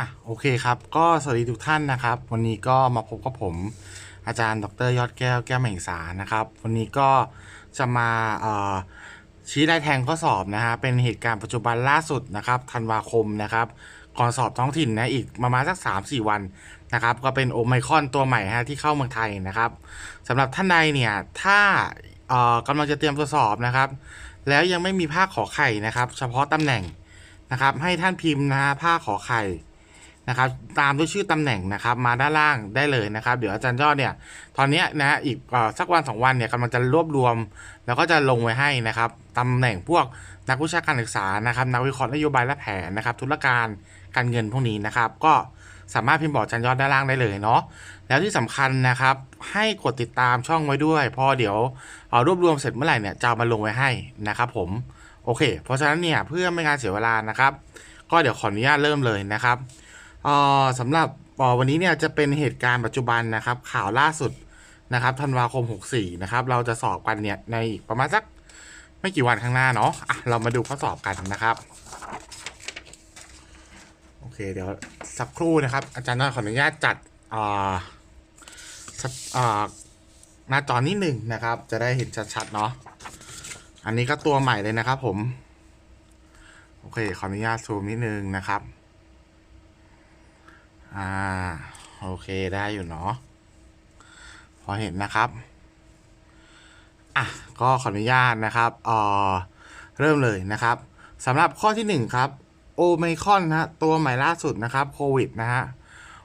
อะโอเคครับ ก็สวัสดีทุกท่านนะครับ วันนี้ก็มาพบกับผมอาจารย์ดรยอดแก้วแก้วแม่งสารนะครับ วันนี้ก็จะมาชี้ได้แทงข้อสอบนะฮะเป็นเหตุการณ์ปัจจุบันล่าสุดนะครับธันวาคมนะครับก่อนสอบท้องถิ่นนะอีกประมาณสัก 3-4 วันนะครับ ก็เป็นโอไมคอนตัวใหม่ฮะที่เข้าเมืองไทยนะครับสำหรับท่านใดเนี่ยถ้ากำลังจะเตรียมตัวสอบนะครับ แล้วยังไม่มีภาคขอไข่นะครับ เฉพาะตำแหน่งนะครับ ให้ท่านพิมพ์นะฮะภาคขอไข่ นะครับตามด้วยชื่อตำแหน่งนะครับมาด้านล่างได้เลยนะครับ เดี๋ยวอาจารย์ยอดเนี่ยตอนนี้นะฮะอีกอสักวันสองวันเนี่ยกำลังจะรวบรวม แล้วก็จะลงไว้ให้นะครับตำแหน่งพวกนักวิชาการศึกษานะครับนักวิเคราะห์นโยบายและแผนนะครับธุรการการเงินพวกนี้นะครับ ก็สามารถพิมพ์บอกอาจารย์ยอดด้านล่างได้เลยเนาะแล้วที่สำคัญนะครับ ให้กดติดตามช่องไว้ด้วยพอเดี๋ยวรวบรวมเสร็จเมื่อไหร่เนี่ยจะามาลงไว้ให้นะครับ ผมโอเค เพราะฉะนั้นเนี่ยเพื่อไม่การเสียเวลานะครับ ก็เดี๋ยวขออนุญาตเริ่มเลยนะครับ สำหรับออวันนี้เนี่ยจะเป็นเหตุการณ์ปัจจุบันนะครับ ข่าวล่าสุดนะครับธันวาคม 64 นะครับ เราจะสอบกันเนี่ยในอีกประมาณสักไม่กี่วันข้างหน้าเนาะอะเรามาดูข้อสอบกันนะครับ โอเค เดี๋ยวสักครู่นะครับ อาจารย์น้อยขออนุญาตจัดอ่ออ่อหน้าจอนิดหนึ่งนะครับ จะได้เห็นชัดๆเนาะอันนี้ก็ตัวใหม่เลยนะครับผม โอเค ขออนุญาตซูมนิดนึงนะครับ อ่า โอเคได้อยู่เนาะพอเห็นนะครับ อะ ก็ขออนุญาตนะครับเอ่อเริ่มเลยนะครับสำหรับข้อที่หนึ่งครับโอไมคอนนะฮะตัวใหม่ล่าสุดนะครับโควิดนะฮะ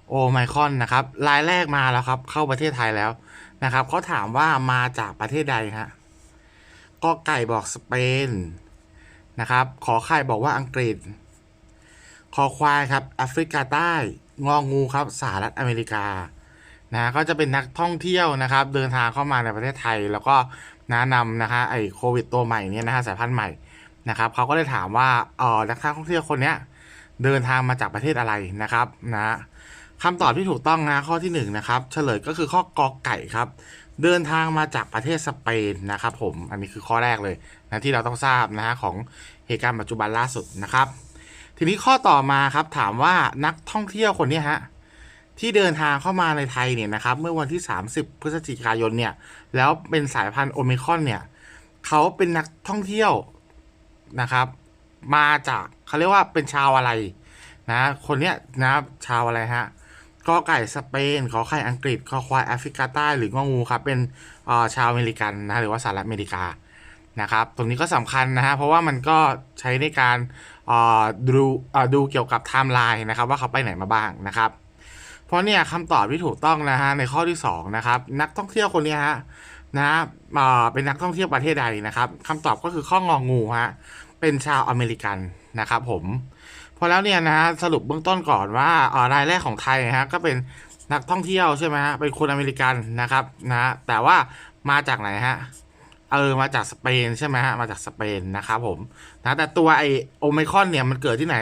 โอไมคอนนะครับรายแรกมาแล้วครับ เข้าประเทศไทยแล้วนะครับเขาถามว่ามาจากประเทศใดฮะก็ไก่บอกสเปนนะครับ ขอไข่บอกว่าอังกฤษ คอควายครับแอฟริกาใต้ งองูครับสหรัฐอเมริกานะก็จะเป็นนักท่องเที่ยวนะครับ เดินทางเข้ามาในประเทศไทย แล้วก็แนะนำนะคะไอ้โควิดตัวใหม่เนี่ยนะฮะสายพันธุ์ใหม่นะครับเขาก็เลยถามว่าเออนักท่องเที่ยวคนเนี้ยเดินทางมาจากประเทศอะไรนะครับนะคำตอบที่ถูกต้องนะข้อที่หนึ่งนะครับเฉลยก็คือข้อกอไก่ครับ เดินทางมาจากประเทศสเปนนะครับ ผมอันนี้คือข้อแรกเลยนะที่เราต้องทราบนะฮะของเหตุการณ์ปัจจุบันล่าสุดนะครับ ทีนี้ข้อต่อมาครับถามว่านักท่องเที่ยวคนนี้ฮะที่เดินทางเข้ามาในไทยเนี่ยนะครับเมื่อวันที่ 30 พฤศจิกายนเนี่ย แล้วเป็นสายพันธุ์โอมิคอนเนี่ยเขาเป็นนักท่องเที่ยวนะครับ มาจากเขาเรียกว่าเป็นชาวอะไรนะคนเนี้ยนะชาวอะไรฮะกอไก่สเปนขอไข่อังกฤษขอควายแอฟริกาใต้หรืององูครับเป็นออชาวอเมริกันนะหรือว่าสหรัฐอเมริกานะครับตรงนี้ก็สำคัญนะฮะเพราะว่ามันก็ใช้ในการ ดูเอ่อดูเกี่ยวกับไทม์ไลน์นะครับว่าเขาไปไหนมาบ้างนะครับ เพราะเนี่ยคำตอบที่ถูกต้องนะฮะในข้อที่2นะครับนักท่องเที่ยวคนนี้ฮะนะเป็นนักท่องเที่ยวประเทศใดนะครับคำตอบก็คือข้ององูฮะเป็นชาวอเมริกันนะครับผมพอแล้วเนี่ยนะฮะสรุปเบื้องต้นก่อนว่าอ่อรายแรกของไทยนะฮะก็เป็นนักท่องเที่ยวใช่ไหมฮะเป็นคนอเมริกันนะครับนะแต่ว่ามาจากไหนฮะ เออมาจากสเปนใช่ไหมฮะมาจากสเปนนะครับผมนะแต่ตัวไอโอไมคอนเนี่ยมันเกิดที่ไหน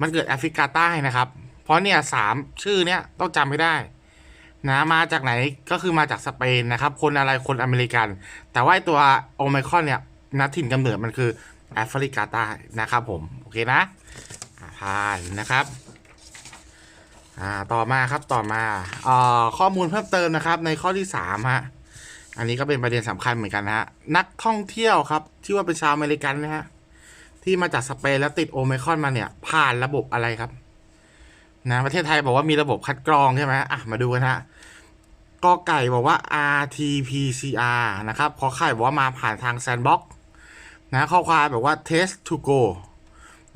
มันเกิดแอฟริกาใต้นะครับ เพราะเนี่ยสามชื่อเนี่ยต้องจำไม่ได้นะมาจากไหนก็คือมาจากสเปนนะครับ คนอะไรคนอเมริกัน แต่ว่าตัวโอไมคอนเนี่ยนัถิ่นกำเนิดมันคือแอฟริกาใต้นะครับผม โอเคนะผ่านนะครับอ่าต่อมาครับต่อมาเอ่อข้อมูลเพิ่มเติมนะครับในข้อที่สามฮะ อันนี้ก็เป็นประเด็นสำคัญเหมือนกันนะฮะ นักท่องเที่ยวครับ ที่ว่าเป็นชาวอเมริกันนะฮะ ที่มาจากสเปนแล้วติดโอไมคอนมาเนี่ย ผ่านระบบอะไรครับ นะประเทศไทยบอกว่ามีระบบคัดกรองใช่ไหมอะ มาดูกันฮะกอไก่บอกว่า RT-PCR นะครับขอไข่บอกว่ามาผ่านทางแซนบ็อกนะข้อควายบอกว่า test to go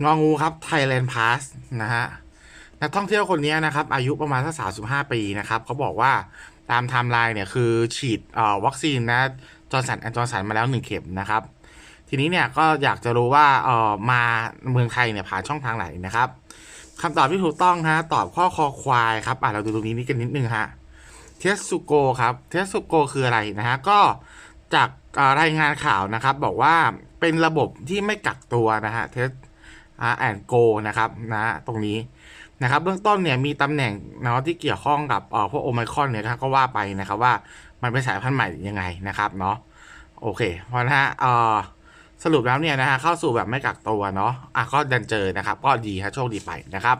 งองูครับ Thailand Pass นะฮะ นักท่องเที่ยวคนนี้นะครับ อายุประมาณสักสาปีนะครับ เขาบอกว่า ตามไทม์ไลน์เนี่ยคือฉีดวัคซีนนะจอร์สันแอนจอร์สันมาแล้วหนึ่งเข็มนะครับ ทีนี้เนี่ยก็อยากจะรู้ว่าเออมาเมืองไทยเนี่ยผ่านช่องทางไหนนะครับคำตอบที่ถูกต้องฮะตอบข้อคอควายครับอะเราดูตรงนี้นี่กันนิดนึงฮะเทสสุโกครับเทสสุโกคืออะไรนะฮะก็จากรายงานข่าวนะครับ บอกว่าเป็นระบบที่ไม่กักตัวนะฮะเทสแอนโกนะครับนะตรงนี้ นะครับเบื้องต้นเนี่ยมีตำแหน่งเนาะที่เกี่ยวข้องกับเอ่อพวกโอไมครอนเนี่ยนะก็ว่าไปนะครับว่ามันเป็นสายพันธุ์ใหม่ยังไงนะครับเนาะโอเคเพราะนะฮะเอ่อสรุปแล้วเนี่ยนะฮะเข้าสู่แบบไม่กักตัวเนาะอะก็ดันเจอนะครับ ก็ดีฮะโชคดีไปนะครับ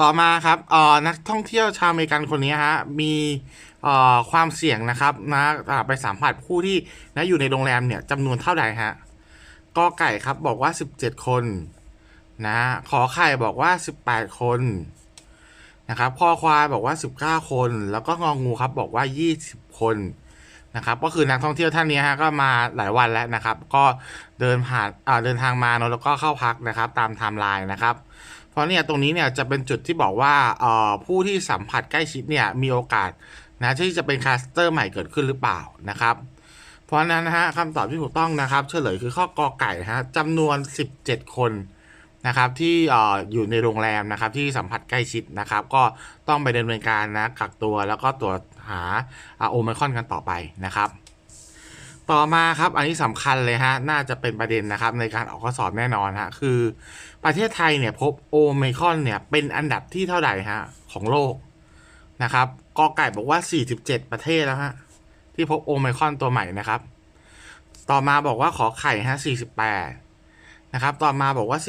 ต่อมาครับเอ่อนักท่องเที่ยวชาวอเมริกันคนนี้ฮะมีเอ่อความเสี่ยงนะครับนะไปสัมผัสผู้ที่นะอยู่ในโรงแรมเนี่ยจำนวนเท่าไหร่ฮะกอไก่ครับบอกว่า 17 คน นะขอไข่บอกว่า 18 คนนะครับคอควายบอกว่า 19 คน แล้วก็งองูครับบอกว่า 20 คนนะครับก็คือนักท่องเที่ยวท่านนี้ฮะก็มาหลายวันแล้วนะครับ ก็เดินผ่านเดินทางมาเนอะแล้วก็เข้าพักนะครับ ตามไทม์ไลน์นะครับ เพราะเนี่ยตรงนี้เนี่ยจะเป็นจุดที่บอกว่าผู้ที่สัมผัสใกล้ชิดเนี่ยมีโอกาสนะที่จะเป็นคลัสเตอร์ใหม่เกิดขึ้นหรือเปล่านะครับ เพราะนั้นนะฮะคำตอบที่ถูกต้องนะครับ เฉลยคือข้อกอไก่ฮะจำนวน 17 คน นะครับที่อยู่ในโรงแรมนะครับที่สัมผัสใกล้ชิดนะครับ ก็ต้องไปดำเนินการนะกักตัวแล้วก็ตรวจหาโอมิคอนกันต่อไปนะครับ ต่อมาครับอันนี้สำคัญเลยฮะน่าจะเป็นประเด็นนะครับในการออกข้อสอบแน่นอนฮะคือประเทศไทยเนี่ยพบโอไมคอนเนี่ยเป็นอันดับที่เท่าไหร่ฮะของโลกนะครับกอไก่บอกว่า 47 ประเทศแล้วฮะที่พบโอไมคอนตัวใหม่นะครับ ต่อมาบอกว่าขอไข่ฮะ48 นะครับ ต่อมาบอกว่า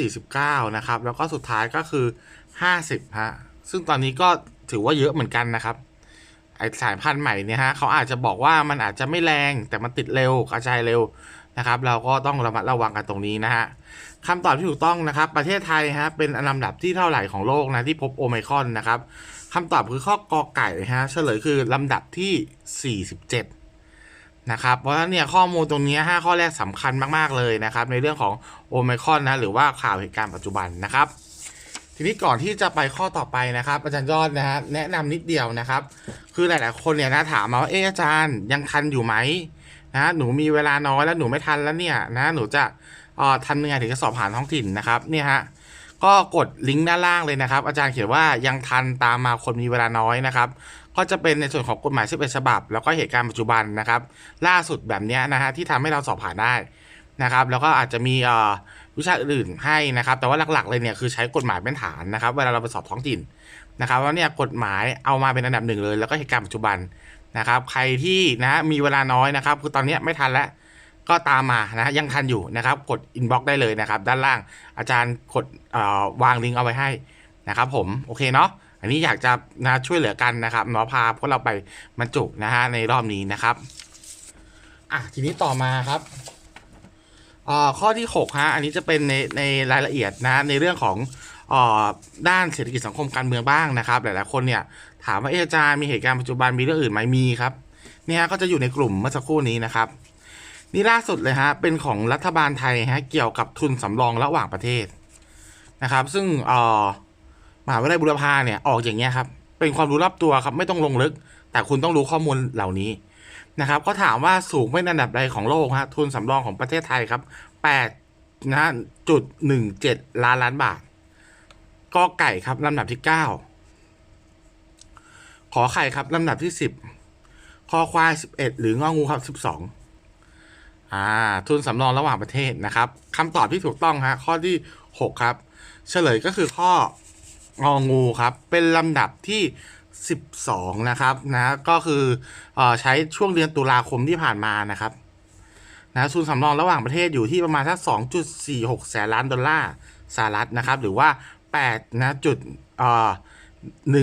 49 นะครับ แล้วก็สุดท้ายก็คือ 50 ฮะ ซึ่งตอนนี้ก็ถือว่าเยอะเหมือนกันนะครับ ไอสายพันธุ์ใหม่เนี่ยฮะเขาอาจจะบอกว่ามันอาจจะไม่แรง แต่มันติดเร็วกระจายเร็วนะครับ เราก็ต้องระมัดระวังกันตรงนี้นะฮะคำตอบที่ถูกต้องนะครับ ประเทศไทยฮะเป็นอันดับที่เท่าไหร่ของโลกนะที่พบโอไมคอนนะครับคำตอบคือข้อกอไก่ฮะเฉลยคือลำดับที่ 47 นะครับเพราะฉะนั้นเนี่ยข้อมูลตรงนี้ห้าข้อแรกสำคัญมาก ๆ เลยนะครับ ในเรื่องของโอไมคอนนะหรือว่าข่าวเหตุการณ์ปัจจุบันนะครับ ทีนี้ก่อนที่จะไปข้อต่อไปนะครับ อาจารย์ยอดนะฮะแนะนำนิดเดียวนะครับ คือหลาย ๆ คนเนี่ยนะถามมาว่าเอออาจารย์ยังทันอยู่ไหมนะหนูมีเวลาน้อยแล้วหนูไม่ทันแล้วเนี่ยนะหนูจะเอ่อทันยังไงถึงจะสอบผ่านท้องถิ่นนะครับเนี่ยฮะ ก็กดลิงก์ด้านล่างเลยนะครับ อาจารย์เขียนว่ายังทันตามมาคนมีเวลาน้อยนะครับก็จะเป็นในส่วนของกฎหมาย11ฉบับ แล้วก็เหตุการณ์ปัจจุบันนะครับ ล่าสุดแบบนี้นะฮะที่ทำให้เราสอบผ่านได้นะครับ แล้วก็อาจจะมีวิชาอื่นให้นะครับ แต่ว่าหลักๆเลยเนี่ยคือใช้กฎหมายเป็นฐานนะครับ เวลาเราไปสอบท้องถิ่นนะครับว่าเนี่ยกฎหมายเอามาเป็นอันดับหนึ่งเลย แล้วก็เหตุการณ์ปัจจุบันนะครับ ใครที่นะมีเวลาน้อยนะครับ คือตอนนี้ไม่ทันแล้ว ก็ตามมานะยังทันอยู่นะครับกดอินบ็อกได้เลยนะครับ ด้านล่างอาจารย์กดวางลิงก์เอาไว้ให้นะครับผมโอเคเนาะอันนี้อยากจะนะช่วยเหลือกันนะครับเนาะพาพวกเราไปบรรจุนะฮะในรอบนี้นะครับอะทีนี้ต่อมาครับข้อที่6ฮะอันนี้จะเป็นในในรายละเอียดนะในเรื่องของอด้านเศรษฐกิจสังคมการเมืองบ้างนะครับ หลายๆคนเนี่ยถามว่าเออาจารย์มีเหตุการณ์ปัจจุบันมีเรื่องอื่นไหมมีครับเนี่ยก็จะอยู่ในกลุ่มเมื่อสักครู่นี้นะครับ นี่ล่าสุดเลยฮะเป็นของรัฐบาลไทยฮะเกี่ยวกับทุนสำรองระหว่างประเทศนะครับ ซึ่งเอ่อมหาวิทยาลัยบุรพาเนี่ยออกอย่างเงี้ยครับเป็นความรู้รอบตัวครับไม่ต้องลงลึก แต่คุณต้องรู้ข้อมูลเหล่านี้นะครับ ก็ถามว่าสูงเป็นอันดับใดของโลกฮะทุนสำรองของประเทศไทยครับแปดนะฮะจุดหนึ่งเจ็ดล้านล้านบาทกอไก่ครับลำดับที่เก้าขอไข่ครับลำดับที่สิบคอควายสิบเอ็ดหรืององูครับสิบสอง อ่าทุนสำรองระหว่างประเทศนะครับคำตอบที่ถูกต้องฮะข้อที่ 6 ครับ เฉลยก็คือข้ององูครับ เป็นลำดับที่ 12 นะครับนะก็คือเอ่อใช้ช่วงเดือนตุลาคมที่ผ่านมานะครับนะทุนสำรองระหว่างประเทศอยู่ที่ประมาณสัก2.46 แสนล้านดอลลาร์สหรัฐนะครับ หรือว่า8นะจุดเอ่อ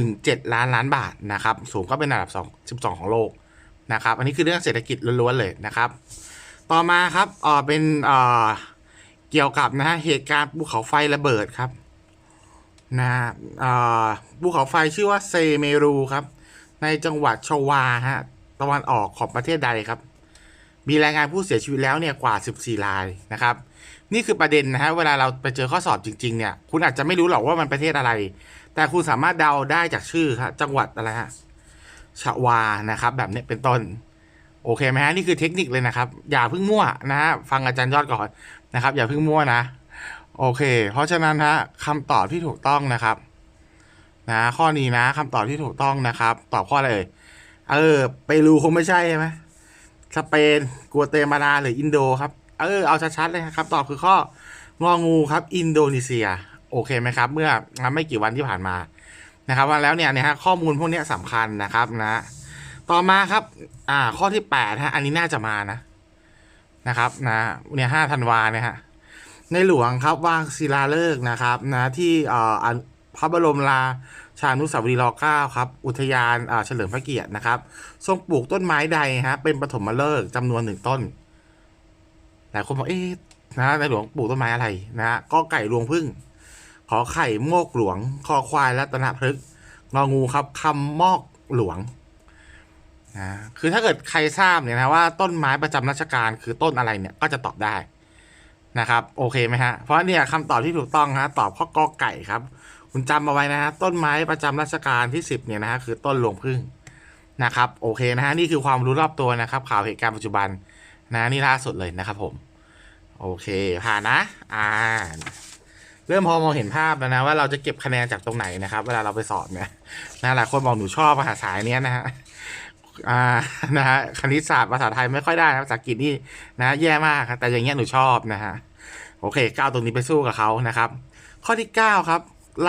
17ล้านล้านบาทนะครับ สูงก็เป็นอันดับ2 12ของโลกนะครับ อันนี้คือเรื่องเศรษฐกิจล้วนๆเลยนะครับ ต่อมาครับเอ่อเป็นเอ่อเกี่ยวกับนะฮะเหตุการณ์ภูเขาไฟระเบิดครับนะฮะภูเขาไฟชื่อว่าเซเมรูครับ ในจังหวัดชวาฮะตะวันออกของประเทศใดครับ มีรายงานผู้เสียชีวิตแล้วเนี่ยกว่า 14 รายนะครับ นี่คือประเด็นนะฮะเวลาเราไปเจอข้อสอบจริง ๆ เนี่ย คุณอาจจะไม่รู้หรอกว่ามันประเทศอะไร แต่คุณสามารถเดาได้จากชื่อครับจังหวัดอะไรฮะชวานะครับ แบบนี้เป็นต้น โอเคไหมฮะนี่คือเทคนิคเลยนะครับ อย่าเพิ่งมั่วนะฮะฟังอาจารย์ยอดก่อนนะครับ อย่าเพิ่งมั่วนะ โอเค เพราะฉะนั้นฮะคำตอบที่ถูกต้องนะครับ นะ ข้อนี้นะคำตอบที่ถูกต้องนะครับ ตอบข้ออะไรเอ่ยเออเปรูคงไม่ใช่ใช่ไหมสเปนกัวเตมาลาหรืออินโดครับเออเอาชัดๆเลยครับตอบคือข้ององูครับ อินโดนีเซีย โอเคไหมครับ เมื่อไม่กี่วันที่ผ่านมานะครับว่าแล้วเนี่ยนี่ยฮะข้อมูลพวกนี้สำคัญนะครับนะ ต่อมาครับ อ่า ข้อที่แปดฮะ อันนี้น่าจะมานะ นะครับ นะเนี่ยห้าธันวาเนี่ยฮะ ในหลวงครับวางศิลาฤกษ์นะครับ นะที่เอ่ออพระบรมราชานุสาวรีย์รเก้าครับ อุทยานเฉลิมพระเกียรตินะครับ ทรงปลูกต้นไม้ใดฮะ เป็นปฐมฤกษ์จำนวนหนึ่งต้นหลายคนบอกเอ๊ะนะในหลวงปลูกต้นไม้อะไรนะฮะก็ไก่รวงพึ่ง ขอไข่โมกหลวง คอควายรัตนพฤกษ์งองูครับคำมอกหลวง นะคือถ้าเกิดใครทราบเนี่ยนะว่าต้นไม้ประจำราชการคือต้นอะไรเนี่ยก็จะตอบได้นะครับ โอเคไหมฮะเพราะเนี่ยคำตอบที่ถูกต้องฮะตอบข้อกอไก่ครับ คุณจำเอาไว้นะฮะต้นไม้ประจำราชการที่สิบเนี่ยนะฮะคือต้นรวงพึ่งนะครับโอเคนะฮะนี่คือความรู้รอบตัวนะครับ ข่าวเหตุการณ์ปัจจุบันนะนี่ล่าสุดเลยนะครับผม โอเคผ่านนะอ่าเริ่มพอมองเห็นภาพแล้วนะว่าเราจะเก็บคะแนนจากตรงไหนนะครับ เวลาเราไปสอบเนี่ยนะหลายคนบอกหนูชอบภาษาสายเนี้ยนะฮะ อ่านะฮะคณิตศาสตร์ภาษาไทยไม่ค่อยได้นะภาษาอังกฤษนี่นะแย่มาก แต่อย่างเงี้ยหนูชอบนะฮะโอเคก้าวตรงนี้ไปสู้กับเขานะครับ ข้อที่ 9 ครับ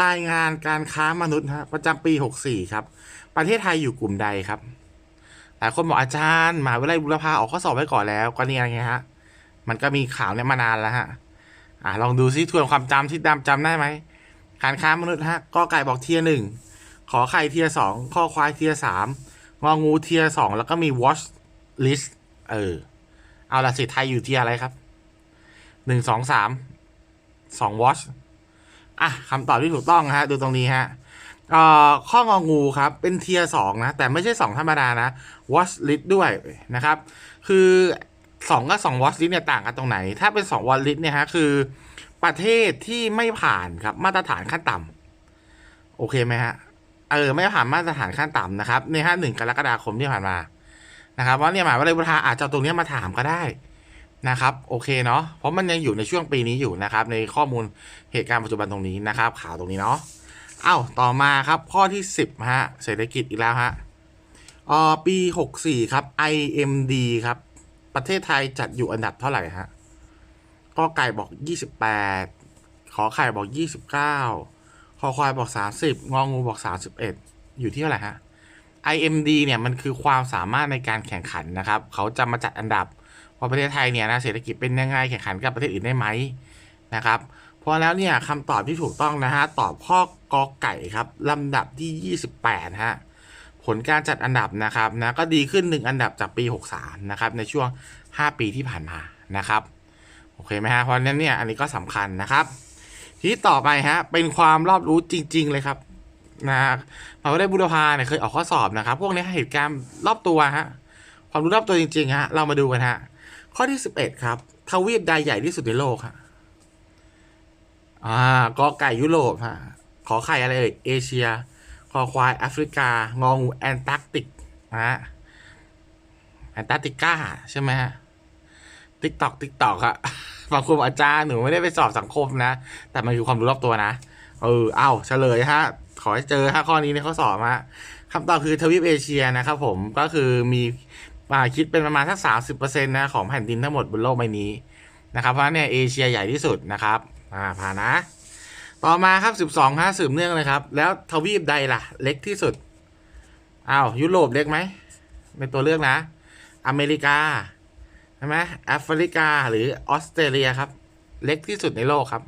รายงานการค้ามนุษย์ฮะประจำปี 64 ครับ ประเทศไทยอยู่กลุ่มใดครับหลายคนบอกอาจารย์มหาวิทยาลัยบุรพาออกข้อสอบไว้ก่อนแล้วก็เนี่ยไงฮะมันก็มีข่าวเนี่ยมานานแล้วฮะอ่าลองดูซิทวนความจำที่ดำจำได้ไหมการค้ามนุษย์ฮะก็ไก่บอกเทียหนึ่งขอไข่เทียสองข้อควายเทียสาม งองูเทียสองแล้วก็มี watch list เออ เอาละสิไทยอยู่เทียอะไรครับหนึ่งสองสามสอง watch อะคำตอบที่ถูกต้องฮะ ดูตรงนี้ฮะเอ่อข้ององูครับ เป็นเทียสองนะ แต่ไม่ใช่สองธรรมดานะ watch list ด้วยนะครับ คือสองกับสอง watch list เนี่ยต่างกันตรงไหน ถ้าเป็นสอง watch list เนี่ยฮะ คือประเทศที่ไม่ผ่านครับ มาตรฐานขั้นต่ำโอเคไหมฮะ เออไม่ผ่านมาตรฐานขั้นต่ำนะครับในฮะหนึ่งกรกฎาคมที่ผ่านมานะครับว่าเนี่ยหมายว่าเลยบุทธาอาจจะตรงนี้มาถามก็ได้นะครับโอเคเนาะเพราะมันยังอยู่ในช่วงปีนี้อยู่นะครับ ในข้อมูลเหตุการณ์ปัจจุบันตรงนี้นะครับ ข่าวตรงนี้เนาะเอ้าต่อมาครับข้อที่สิบฮะเศรษฐกิจอีกแล้วฮะออปีหกสี่ครับ IMD ครับ ประเทศไทยจัดอยู่อันดับเท่าไหร่ฮะก็ไก่บอกยี่สิบแปดขอไข่บอกยี่สิบเก้า อควายบอกสามสิบงองูบอกสามสิบเอ็ดอยู่ที่เท่าไหร่ฮะ IMD เนี่ยมันคือความสามารถในการแข่งขันนะครับ เขาจะมาจัดอันดับว่าประเทศไทยเนี่ยนะเศรษฐกิจเป็นยังไงแข่งขันกับประเทศอื่นได้ไหมนะครับพราะแล้วเนี่ยคำตอบที่ถูกต้องนะฮะตอบข้อกอไก่ครับลำดับที่ 28ฮะผลการจัดอันดับนะครับนะก็ดีขึ้น 1 อันดับจากปี 63นะครับในช่วง 5 ปีที่ผ่านมานะครับโอเคไหมฮะเพราะฉะนั้นเนี่ยอันนี้ก็สำคัญนะครับ ทีนี้ต่อไปฮะ เป็นความรอบรู้จริง ๆ เลยครับนะมหาวิทยาลัยบุรพาเนี่ยเคยออกข้อสอบนะครับ พวกนี้เหตุการณ์รอบตัวฮะ ความรู้รอบตัวจริง ๆ ฮะ เรามาดูกันฮะ ข้อที่11ครับ ทวีปใดใหญ่ที่สุดในโลกฮะอ่ากอไก่ยุโรปฮะ ขอไข่อะไรเอ่ยเอเชีย คอควายแอฟริกา งองูแอนตาร์กติกนะฮะแอนตาร์กติกาใช่ไหมฮะ ติ๊กตอกติ๊กตอกอะบางคนบอกอาจารย์หนูไม่ได้ไปสอบสังคมนะ แต่มันคือความรู้รอบตัวนะ เออเอาเฉลยฮะ ขอให้เจอฮะข้อนี้ในข้อสอบฮะคำตอบคือทวีปเอเชียนะครับผมก็คือมีอคิดเป็นประมาณสักสามสิบเปอร์เซ็นต์นะของแผ่นดินทั้งหมดบนโลกใบนี้นะครับเพราะเนี่ยเอเชียใหญ่ที่สุดนะครับอ่าผ่านนะ ต่อมาครับสิบสองฮะสืบเนื่องเลยครับ แล้วทวีปใดล่ะ เล็กที่สุดอ้าวยุโรปเล็กไหมเป็นตัวเลือกนะ อเมริกา ช่ไหมแอฟริกาหรือออสเตรเลียครับ เล็กที่สุดในโลกครับ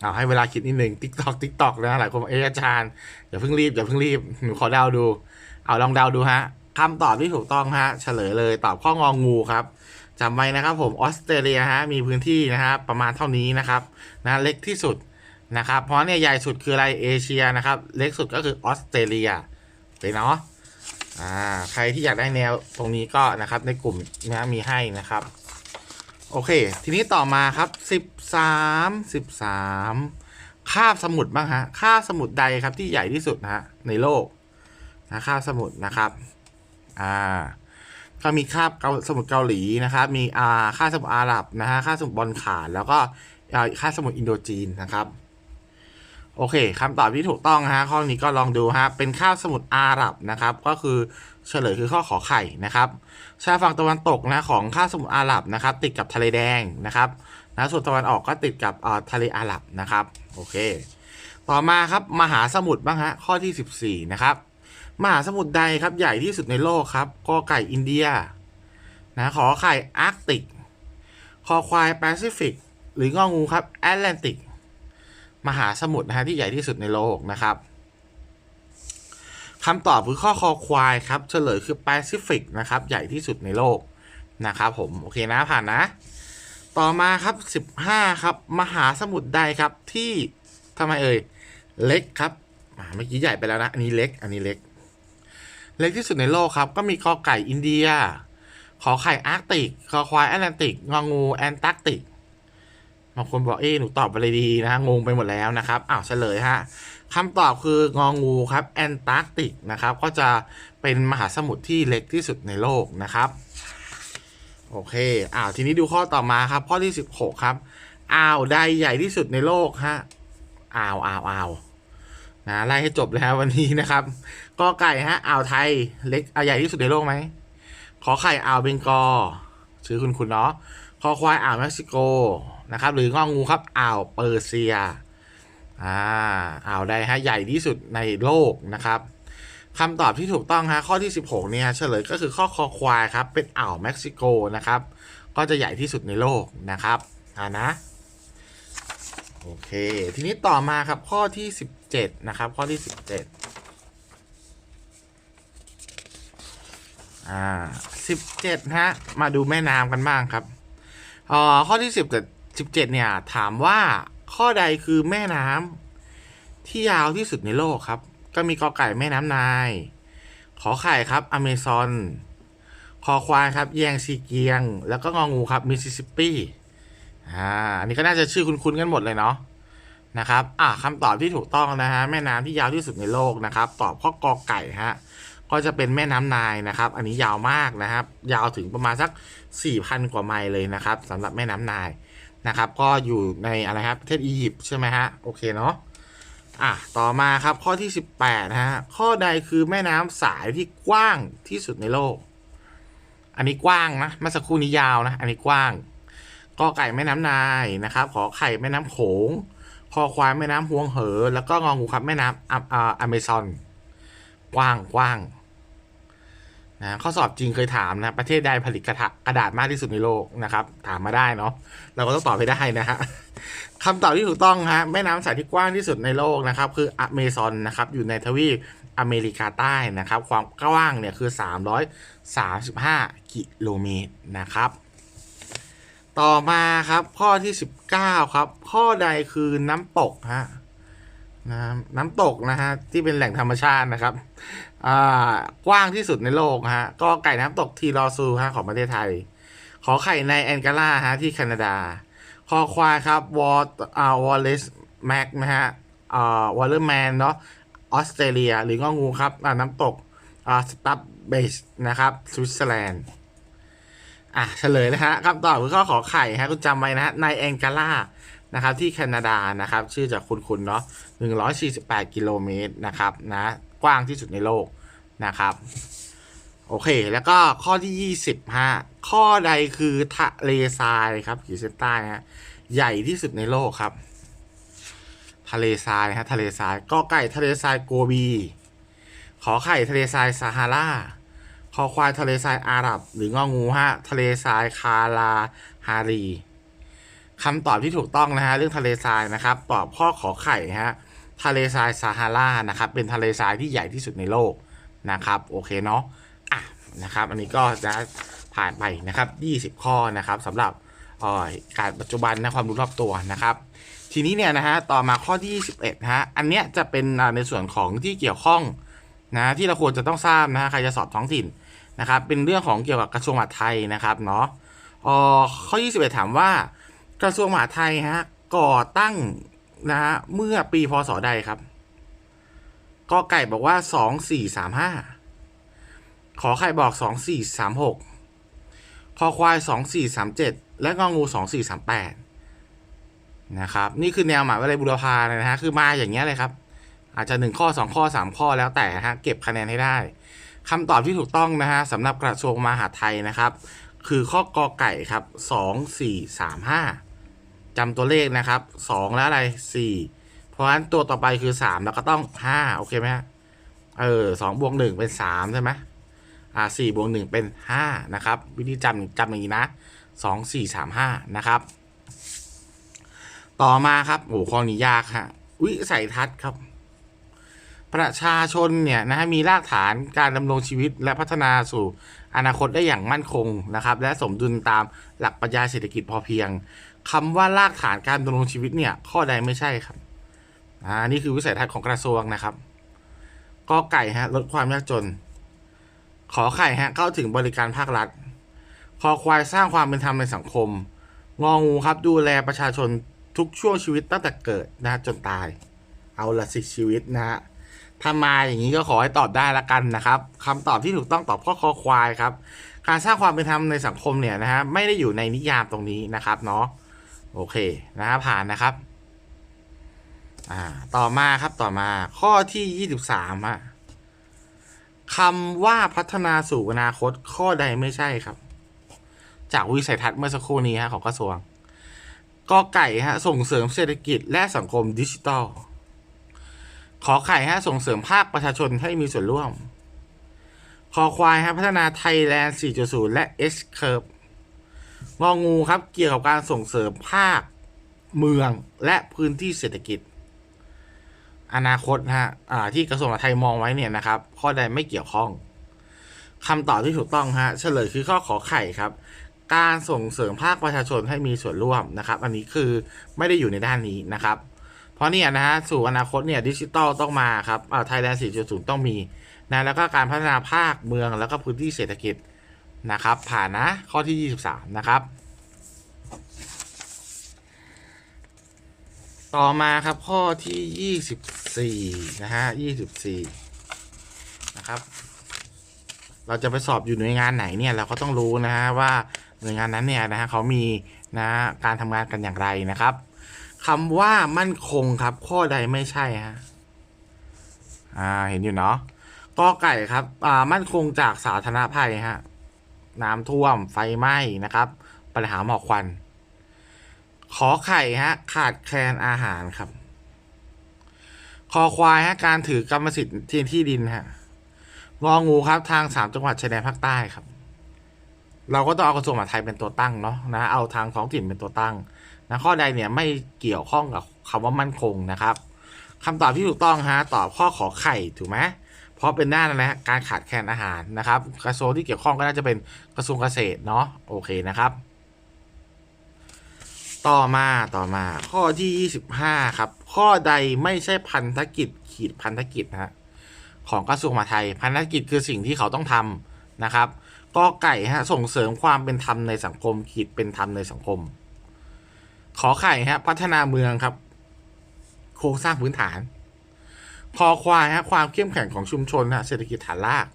เอาให้เวลาคิดนิดหนึ่งติ๊กตอกติ๊กตอกนะหลายคนบอเอออาจารย์อย่าเพิ่งรีบอย่าเพิ่งรีบหนูขอเดาดู เอาลองเดาดูฮะคำตอบที่ถูกต้องฮะ เฉลยเลยตอบข้ององูครับจำไว้นะครับ ผมออสเตรเลียฮะมีพื้นที่นะฮะประมาณเท่านี้นะครับนะเล็กที่สุดนะครับ เพราะเนี่ยใหญ่สุดคืออะไรเอเชียนะครับ เล็กสุดก็คือออสเตรเลียเลยเนาะ อ่าใครที่อยากได้แนวตรงนี้ก็นะครับในกลุ่มนะมีให้นะครับ โอเค ทีนี้ต่อมาครับสิบสามสิบสามคาบสมุทรบ้างฮะคาบสมุทรใดครับที่ใหญ่ที่สุดนะฮะในโลกนะคาบสมุทรนะครับอ่าก็มีคาบเกาสมุทรเกาหลีนะครับมีอ่าคาบสมุทรอาหรับนะฮะคาบสมุทรบอลข่านแล้วก็อ่าคาบสมุทรอินโดจีนนะครับ โอเคคำตอบที่ถูกต้องฮะข้อนี้ก็ลองดูฮะเป็นข้าวสมุทรอาหรับนะครับ ก็คือเฉลยคือข้อขอไข่นะครับชายฝั่งตะวันตกนะของข้าวสมุทรอาหรับนะครับ ติดกับทะเลแดงนะครับนะส่วนตะวันออกก็ติดกับอ่าทะเลอาหรับนะครับโอเค ต่อมาครับมหาสมุทรบ้างฮะข้อที่ 14 นะครับ มหาสมุทรใดครับใหญ่ที่สุดในโลกครับกอไก่อินเดียนะขอไข่อาร์กติกคอควายแปซิฟิกหรืององูครับแอตแลนติก มหาสมุทรนะฮะที่ใหญ่ที่สุดในโลกนะครับคำตอบคือข้อคอควายครับเฉลยคือแปซิฟิกนะครับใหญ่ที่สุดในโลกนะครับผมโอเคนะผ่านนะ ต่อมาครับ 15 ครับ มหาสมุทรใดครับที่ทำไมเอ่ยเล็กครับเมื่อกี้ใหญ่ไปแล้วนะอันนี้เล็ก อันนี้เล็ก เล็กที่สุดในโลกครับ ก็มีกอไก่อินเดีย ขอไข่อาร์กติกคอควายแอตแลนติกงองูแอนตาร์กติก บางคนบอกเอ๊หนูตอบอะไรดีนะงงไปหมดแล้วนะครับอ้าวเฉลยฮะคำตอบคืององูครับแอนตาร์กติกนะครับก็จะเป็นมหาสมุทรที่เล็กที่สุดในโลกนะครับโอเคอ้าวทีนี้ดูข้อต่อมาครับ ข้อที่ 16 ครับอ่าวใดใหญ่ที่สุดในโลกฮะอ่าวอ่าวอ่าวนะไล่ให้จบเลยฮะวันนี้นะครับกอไก่ฮะอ่าวไทยเล็กอ่าใหญ่ที่สุดในโลกไหมขอไข่อ่าวเบงกอชื่อคุณคุณเนาะ คอควายอ่าวเม็กซิโกนะครับ หรืององูครับอ่าวเปอร์เซียอ่าอ่าวใดฮะใหญ่ที่สุดในโลกนะครับคำตอบที่ถูกต้องฮะข้อที่ 16 เนี่ยเฉลยก็คือข้อคอควายครับ เป็นอ่าวเม็กซิโกนะครับ ก็จะใหญ่ที่สุดในโลกนะครับอ่านะโอเค ทีนี้ต่อมาครับข้อที่ 17 นะครับ ข้อที่ 17 อ่าสิบเจ็ดฮะ มาดูแม่น้ำกันบ้างครับ อ่อข้อที่สิบสิบเจ็ดเนี่ยถามว่าข้อใดคือแม่น้ำที่ยาวที่สุดในโลกครับ ก็มีกอไก่แม่น้ำนาย ขอไข่ครับอเมซอนคอควายครับ แยงซีเกียง แล้วก็งองูครับมิสซิสซิปปีอ่าอันนี้ก็น่าจะชื่อคุ้นๆกันหมดเลยเนาะนะครับ อ่าคำตอบที่ถูกต้องนะฮะ แม่น้ำที่ยาวที่สุดในโลกนะครับ ตอบข้อกอไก่ฮะ ก็จะเป็นแม่น้ำนายนะครับ อันนี้ยาวมากนะครับ ยาวถึงประมาณสัก 4,000 กว่าไมล์เลยนะครับสำหรับแม่น้ำนายนะครับ ก็อยู่ในอะไรครับประเทศอียิปต์ใช่ไหมฮะโอเคเนาะอะต่อมาครับข้อที่ 18นะฮะข้อใดคือแม่น้ำสายที่กว้างที่สุดในโลก อันนี้กว้างนะเมื่อสักครู่นี้ยาวนะ อันนี้กว้างก็ไก่แม่น้ำนายนะครับ ขอไข่แม่น้ำโขงคอควายแม่น้ำฮวงเหอ แล้วก็งองูครับแม่น้ำออ่าอเมซอน กว้างกว้างนะข้อสอบจริงเคยถามนะ ประเทศใดผลิตกระกระดาษมากที่สุดในโลกนะครับ ถามมาได้เนาะเราก็ต้องตอบให้ได้นะฮะคำตอบที่ถูกต้องฮะแม่น้ำสายที่กว้างที่สุดในโลกนะครับ คืออเมซอนนะครับอยู่ในทวีปอเมริกาใต้นะครับ ความกว้างเนี่ยคือ 335 กิโลเมตรนะครับ ต่อมาครับข้อที่ 19 ครับ ข้อใดคือน้ำตกฮะ น้ำน้ำตกนะฮะที่เป็นแหล่งธรรมชาตินะครับกว้างที่สุดในโลกฮะก็ไก่น้ำตกทีรอซูฮะของประเทศไทย ขอไข่ในแองการาฮะที่แคนาดา คอควายครับวอลอ่าวอลเลสแม็กนะฮะอ่าวอลเลอร์แมนเนาะออสเตรเลีย หรืององูครับน้ำตกอ่าสตับเบสนะครับสวิตเซอร์แลนด์อะเฉลยนะฮะคำตอบคือข้อขอไข่ฮะคุณจำไว้นะฮะในแองการา นะครับที่แคนาดานะครับชื่อจากคุณคุณเนาะ148 กิโลเมตรนะครับนะกว้างที่สุดในโลกนะครับโอเค แล้วก็ข้อที่ 20ฮะข้อใดคือทะเลทรายครับขีดเส้นใต้ฮะใหญ่ที่สุดในโลกครับ ทะเลทรายฮะทะเลทรายก็ไก่ทะเลทรายโกบี ขอไข่ทะเลทรายซาฮาราคอควายทะเลทรายอาหรับ หรืององูฮะทะเลทรายคาราฮารี คำตอบที่ถูกต้องนะฮะเรื่องทะเลทรายนะครับ ตอบข้อขอไข่ฮะทะเลทรายซาฮารานะครับ เป็นทะเลทรายที่ใหญ่ที่สุดในโลกนะครับ โอเคเนาะอะนะครับ อันนี้ก็จะผ่านไปนะครับ 20 ข้อนะครับสำหรับการปัจจุบันนะความรู้รอบตัวนะครับ ทีนี้เนี่ยนะฮะต่อมาข้อที่ 21ฮะอันเนี้ยจะเป็นในส่วนของที่เกี่ยวข้องนะที่เราควรจะต้องทราบนะฮะใครจะสอบท้องถิ่นนะครับ เป็นเรื่องของเกี่ยวกับกระทรวงมหาดไทยนะครับเนาะอ่อข้อ 21 ถามว่า กระทรวงมหาดไทยฮะก่อตั้งนะฮะเมื่อปีพศใดครับกอไก่บอกว่า2435ขอไข่บอก2436คอควาย2437และงองู2438นะครับนี่คือแนวหมายวิทยาลัยบุรพาเลยนะฮะคือมาอย่างเงี้ยเลยครับ อาจจะ1ข้อ2ข้อ3ข้อแล้วแต่ฮะเก็บคะแนนให้ได้คำตอบที่ถูกต้องนะฮะสำหรับกระทรวงมหาดไทยนะครับ คือข้อกอไก่ครับสสอง2435 จำตัวเลขนะครับ2แล้วอะไร4เพราะฉะนั้นตัวต่อไปคือ3แล้วก็ต้อง5โอเคไหมฮะเออ2บวก1เป็น3ใช่ไหมอ่า4บวก1เป็น5นะครับ วิธีจำจำอย่างนี้นะ2 4 3 5นะครับ ต่อมาครับโอ้ข้อนี้ยากฮะวิสัยทัศน์ครับ ประชาชนเนี่ยนะฮะมีรากฐานการดำรงชีวิตและพัฒนาสู่อนาคตได้อย่างมั่นคงนะครับ และสมดุลตามหลักปรัชญาเศรษฐกิจพอเพียง คำว่ารากฐานการดำรงชีวิตเนี่ย ข้อใดไม่ใช่ครับ อ่า นี่คือวิสัยทัศน์ของกระทรวงนะครับกอไก่ฮะ ลดความยากจน ขอไข่ฮะ เข้าถึงบริการภาครัฐ คอควายสร้างความเป็นธรรมในสังคม งองูครับ ดูแลประชาชนทุกช่วงชีวิตตั้งแต่เกิดนะจนตาย เอาละสิชีวิตนะฮะถ้ามาอย่างนี้ก็ขอให้ตอบได้ละกันนะครับคำตอบที่ถูกต้องตอบข้อคอควายครับ การสร้างความเป็นธรรมในสังคมเนี่ยนะฮะไม่ได้อยู่ในนิยามตรงนี้นะครับเนาะ โอเคนะฮะผ่านนะครับ อ่า ต่อมาครับต่อมาข้อที่ยี่สิบสามฮะคำว่าพัฒนาสู่อนาคตข้อใดไม่ใช่ครับ จากวิสัยทัศน์เมื่อสักครู่นี้ฮะของกระทรวงกอไก่ฮะส่งเสริมเศรษฐกิจและสังคมดิจิทัลขอไข่ฮะส่งเสริมภาคประชาชนให้มีส่วนร่วม คอควายฮะพัฒนาไทยแลนด์ 4.0 และ S Curve งองูครับ เกี่ยวกับการส่งเสริมภาคเมืองและพื้นที่เศรษฐกิจ อนาคตฮะอ่าที่กระทรวงมหาดไทยมองไว้เนี่ยนะครับ ข้อใดไม่เกี่ยวข้องคำตอบที่ถูกต้องฮะเฉลยคือข้อขอไข่ครับ การส่งเสริมภาคประชาชนให้มีส่วนร่วมนะครับ อันนี้คือไม่ได้อยู่ในด้านนี้นะครับ เพราะเนี่ยนะฮะสู่อนาคตเนี่ยดิจิตอลต้องมาครับอ่าไทยแลนด์4.0 ต้องมีนะแล้วก็การพัฒนาภาคเมืองแล้วก็พื้นที่เศรษฐกิจ นะครับ ผ่านนะข้อที่ 23 นะครับ ต่อมาครับข้อที่ 24 นะฮะ 24 นะครับ เราจะไปสอบอยู่หน่วยงานไหนเนี่ยเราก็ต้องรู้นะฮะว่าหน่วยงานนั้นเนี่ยนะฮะเขามีนะการทำงานกันอย่างไรนะครับคำว่ามั่นคงครับ ข้อใดไม่ใช่ฮะอ่าเห็นอยู่เนาะกอไก่ครับ อ่า มั่นคงจากสาธารณภัยฮะ น้ำท่วม ไฟไหม้นะครับ ปัญหาหมอกควัน ขอไข่ฮะ ขาดแคลนอาหารครับ คอควายฮะ การถือกรรมสิทธิ์ที่ที่ดินฮะงองูครับ ทางสามจังหวัดชายแดนภาคใต้ครับ เราก็ต้องเอากระทรวงมหาดไทยเป็นตัวตั้งเนาะนะ เอาทางท้องถิ่นเป็นตัวตั้งนะข้อใดเนี่ยไม่เกี่ยวข้องกับคำว่ามั่นคงนะครับคำตอบที่ถูกต้องฮะตอบข้อขอไข่ถูกไหม เพราะเป็นด้านะฮะการขาดแคลนอาหารนะครับกระทรวงที่เกี่ยวข้องก็น่าจะเป็นกระทรวงเกษตรเนาะโอเคนะครับ ต่อมาต่อมาข้อที่ 25 ครับ ข้อใดไม่ใช่พันธกิจขีดพันธกิจนะฮะของกระทรวงมหาดไทยพันธกิจคือสิ่งที่เขาต้องทำนะครับก็ไก่ฮะส่งเสริมความเป็นธรรมในสังคมขีดเป็นธรรมในสังคม ขอไข่ฮะพัฒนาเมืองครับ โครงสร้างพื้นฐาน คอควายฮะความเข้มแข็งของชุมชนฮะเศรษฐกิจฐานราก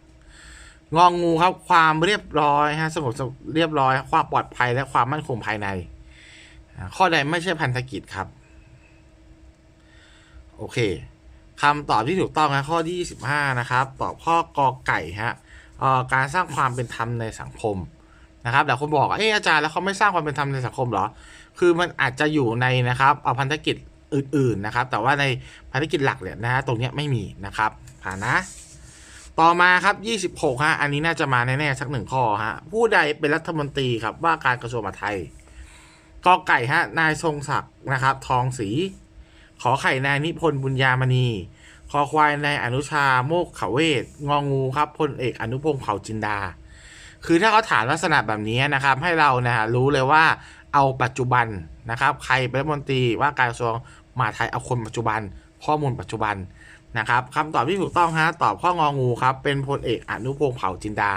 งองูครับความเรียบร้อยฮะสงบเรียบร้อย ความปลอดภัยและความมั่นคงภายใน ข้อใดไม่ใช่พันธกิจครับ โอเคคำตอบที่ถูกต้องนะข้อที่25นะครับ ตอบข้อกอไก่ฮะออการสร้างความเป็นธรรมในสังคมนะครับแต่คนบอกเอออาจารย์แล้วเขาไม่สร้างความเป็นธรรมในสังคมเหรอ คือมันอาจจะอยู่ในนะครับเอาพันธกิจ อื่นๆนะครับ แต่ว่าในพันธกิจหลักเนี่ยนะฮะตรงนี้ไม่มีนะครับผ่านนะต่อมาครับ 26 ฮะ อันนี้น่าจะมาแน่ ๆ สักหนึ่งข้อฮะ ผู้ใดเป็นรัฐมนตรีครับ ว่าการกระทรวงมหาดไทยกอไก่ฮะ นายทรงศักดิ์นะครับ ทองศรี ขอไข่นายนิพนธ์บุญญามณี คอควายนายอนุชาโมกขเวทงองูครับพลเอกอนุพงศ์เผ่าจินดา คือถ้าเขาถามลักษณะแบบนี้นะครับ ให้เรานะฮะรู้เลยว่าเอาปัจจุบันนะครับ ใครเป็นรัฐมนตรีว่าการกระทรวง มหาไทยเอาคนปัจจุบัน ข้อมูลปัจจุบันนะครับคำตอบที่ถูกต้องฮะตอบข้ององูครับ เป็นพลเอกอนุพงศ์เผ่าจินดา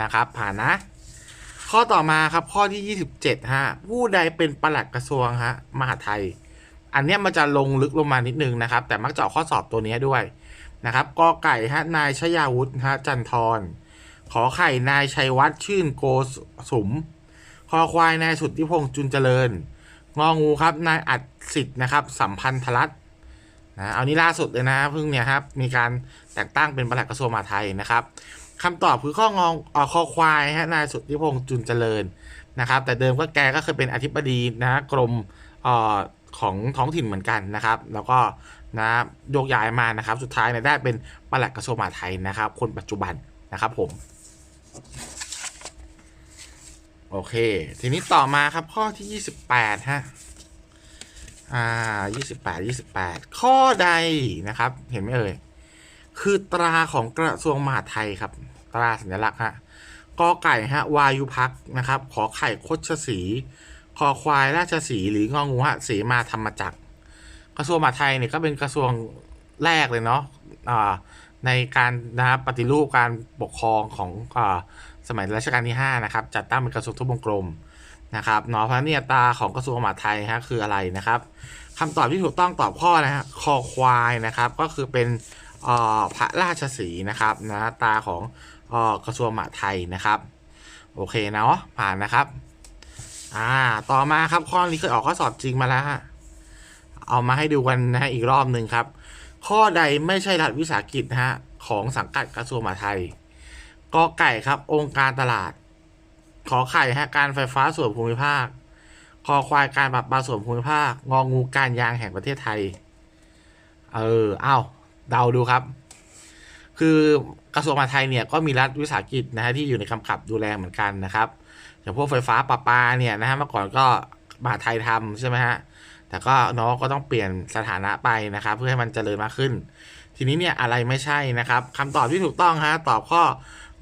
นะครับ ผ่านนะ ข้อต่อมาครับข้อที่ 27ฮะผู้ใดเป็นปลัดกระทรวงฮะมหาไทย อันเนี้ยมันจะลงลึกลงมานิดนึงนะครับ แต่มักจะออกข้อสอบตัวนี้ด้วยนะครับกอไก่ฮะนายชยาวุฒิฮะจันทรขอไข่นายชัยวัฒน์ชื่นโกสุมคอควายนายสุทธิพงษ์จุนเจริญ งองูครับนายอัดสิทธิ์นะครับ สัมพันธรัตน์นะเอานี้ล่าสุดเลยนะเพิ่งเนี่ยครับมีการแต่งตั้งเป็นประหลัดกระทรวงมหาดไทยนะครับคำตอบคือข้ององอคอควายฮะนายสุทธิพงษ์จุนเจริญนะครับ แต่เดิมก็แกก็เคยเป็นอธิบดีนะกรมอ่อของท้องถิ่นเหมือนกันนะครับ แล้วก็นะโยกย้ายมานะครับ สุดท้ายเนี่ยได้เป็นประหลัดกระทรวงมหาดไทยนะครับ คนปัจจุบันนะครับผม โอเค ทีนี้ต่อมาครับข้อที่ 28 ฮะ อ่ายี่สิบแปดยี่สิบแปดข้อใดนะครับ เห็นไหมเอ่ย คือตราของกระทรวงมหาดไทยครับ ตราสัญลักษณ์ฮะกอไก่ฮะ วายุพักนะครับ ขอไข่คดชสี คอควายราชสี หรืององูฮะเสมาธรรมจักร กระทรวงมหาดไทยเนี่ยก็เป็นกระทรวงแรกเลยเนาะ อ่า ในการนะครับปฏิรูปการปกครองของอา สมัยรัชกาลที่ 5 นะครับ จัดตั้งเป็นกระทรวงทบวงกรมนะครับเนาะเพราะฉะนั้นเนี่ยตาของกระทรวงมหาดไทยฮะคืออะไรนะครับคำตอบที่ถูกต้องตอบข้อนะฮะคอควายนะครับ ก็คือเป็นพระราชสีนะครับนะตาของอกระทรวงมหาดไทยนะครับโอเคเนาะผ่านนะครับอ่าต่อมาครับข้อนี้เคยออกข้อสอบจริงมาแล้วฮะเอามาให้ดูกันนะฮะอีกรอบหนึ่งครับ ข้อใดไม่ใช่รัฐวิสาหกิจนะฮะของสังกัดกระทรวงมหาดไทย กอไก่ครับ องค์การตลาด ขอไข่ฮะการไฟฟ้าส่วนภูมิภาค คอควายการปรับปลาส่วนภูมิภาค งองูการยางแห่งประเทศไทย เอออ้าวเดาดูครับ คือกระทรวงมหาดไทยเนี่ยก็มีรัฐวิสาหกิจนะฮะที่อยู่ในกำกับดูแลเหมือนกันนะครับอย่างพวกไฟฟ้าประปาเนี่ยนะฮะเมื่อก่อนก็มหาไทยทำใช่ไหมฮะแต่ก็น้องก็ต้องเปลี่ยนสถานะไปนะครับ เพื่อให้มันเจริญมากขึ้น ทีนี้เนี่ยอะไรไม่ใช่นะครับคำตอบที่ถูกต้องฮะตอบข้อ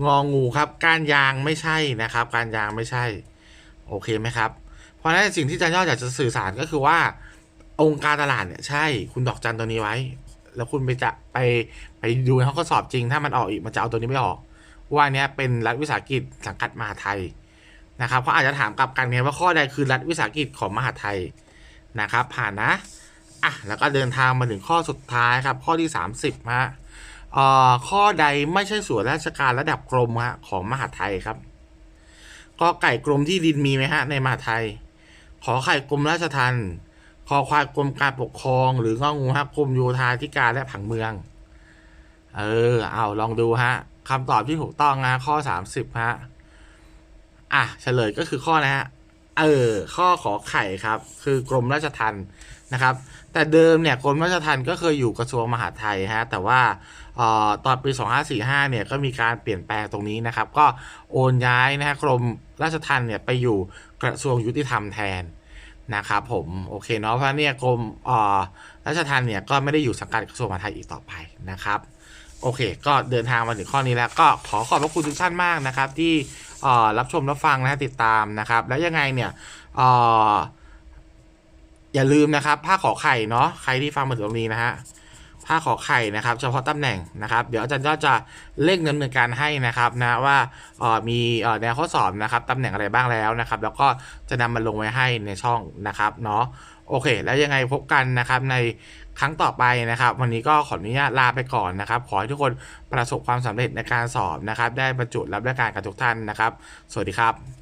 งองูครับการยางไม่ใช่นะครับการยางไม่ใช่ โอเคไหมครับ เพราะฉะนั้นสิ่งที่อาจารย์ยอดอยากจะสื่อสารก็คือว่า องค์การตลาดเนี่ยใช่คุณดอกจันตัวนี้ไว้ แล้วคุณไปจะไปไปดูในห้องข้อสอบจริง ถ้ามันออกอีกมันจะเอาตัวนี้ไม่ออก ว่าเนี้ยเป็นรัฐวิสาหกิจสังกัดมหาไทยนะครับเขาอาจจะถามกลับกันไงว่าข้อใดคือรัฐวิสาหกิจของมหาไทยนะครับ ผ่านนะอะแล้วก็เดินทางมาถึงข้อสุดท้ายครับข้อที่ 30ฮะเอ่อ ข้อใดไม่ใช่ส่วนราชการระดับกรมฮะของมหาไทยครับก็ไก่กรมที่ดินมีไหมฮะในมหาไทย ขอไข่กรมราชทัณฑ์คอควายกรมการปกครอง หรืององูฮะกรมโยธาธิการและผังเมือง เออ เอาลองดูฮะคำตอบที่ถูกต้องนะข้อสามสิบฮะอะเฉลยก็คือข้อนะฮะเออ ข้อขอไข่ครับ คือกรมราชทัณฑ์ นะครับ แต่เดิมเนี่ยกรมราชทัณฑ์ก็เคยอยู่กระทรวงมหาดไทยฮะแต่ว่าออตอนปี 2545 เนี่ยก็มีการเปลี่ยนแปลงตรงนี้นะครับ ก็โอนย้ายนะฮะกรมราชทัณฑ์เนี่ยไปอยู่กระทรวงยุติธรรมแทนนะครับผมโอเคเนาะเพราะเนี่ยกรมออราชทัณฑ์เนี่ยก็ไม่ได้อยู่สังกัดกระทรวงมหาดไทยอีกต่อไปนะครับโอเค ก็เดินทางมาถึงข้อนี้แล้วก็ขอขอบพระคุณทุกท่านมากนะครับ ที่รับชมรับฟังนะฮะติดตามนะครับ แล้วยังไงเนี่ย อย่าลืมนะครับ ผ้าขอไข่เนาะใครที่ฟังมาถึงตรงนี้นะฮะผ้าขอไข่นะครับ เฉพาะตำแหน่งนะครับ เดี๋ยวอาจารย์ยอดจะเร่งดำเนินการให้นะครับนะว่าออมีออแนวข้อสอบนะครับตำแหน่งอะไรบ้างแล้วนะครับ แล้วก็จะนำมาลงไว้ให้ในช่องนะครับเนาะโอเค แล้วยังไงพบกันนะครับในครั้งต่อไปนะครับ วันนี้ก็ขออนุญาตลาไปก่อนนะครับ ขอให้ทุกคนประสบความสำเร็จในการสอบนะครับ ได้บรรจุรับราชการกับทุกท่านนะครับ สวัสดีครับ